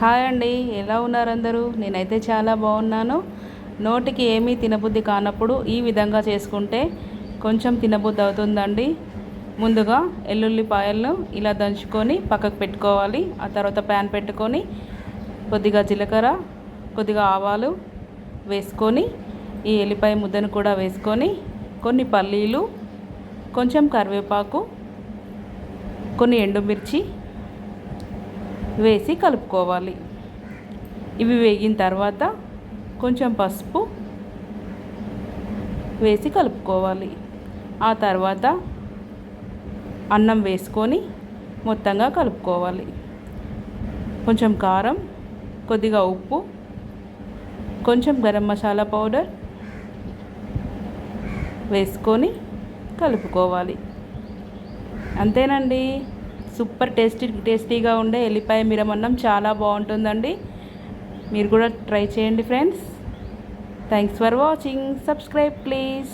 Hi అండి ఎలా ఉన్నారు అందరూ? నేనైతే చాలా బాగున్నాను. నోటికి ఏమీ తినబుద్ధి కానప్పుడు ఈ విధంగా చేసుకుంటే కొంచెం తినబుద్ధి అవుతుందండి. ముందుగా ఎల్లుల్లిపాయలను ఇలా దంచుకొని పక్కకు పెట్టుకోవాలి. ఆ తర్వాత ప్యాన్ పెట్టుకొని కొద్దిగా జీలకర్ర కొద్దిగా ఆవాలు వేసుకొని ఈ ఎల్లిపాయ ముద్దను కూడా వేసుకొని కొన్ని పల్లీలు కొంచెం కరివేపాకు కొన్ని ఎండుమిర్చి వేసి కలుపుకోవాలి. ఇవి వేగిన తర్వాత కొంచెం పసుపు వేసి కలుపుకోవాలి. ఆ తర్వాత అన్నం వేసుకొని మొత్తంగా కలుపుకోవాలి. కొంచెం కారం కొద్దిగా ఉప్పు కొంచెం గరం మసాలా పౌడర్ వేసుకొని కలుపుకోవాలి. అంతేనండి? సూపర్ టేస్టీ టేస్టీగా ఉండే ఎల్లిపాయ మిరమన్నం చాలా బాగుంటుందండి. మీరు కూడా ట్రై చేయండి friends. Thanks for watching subscribe please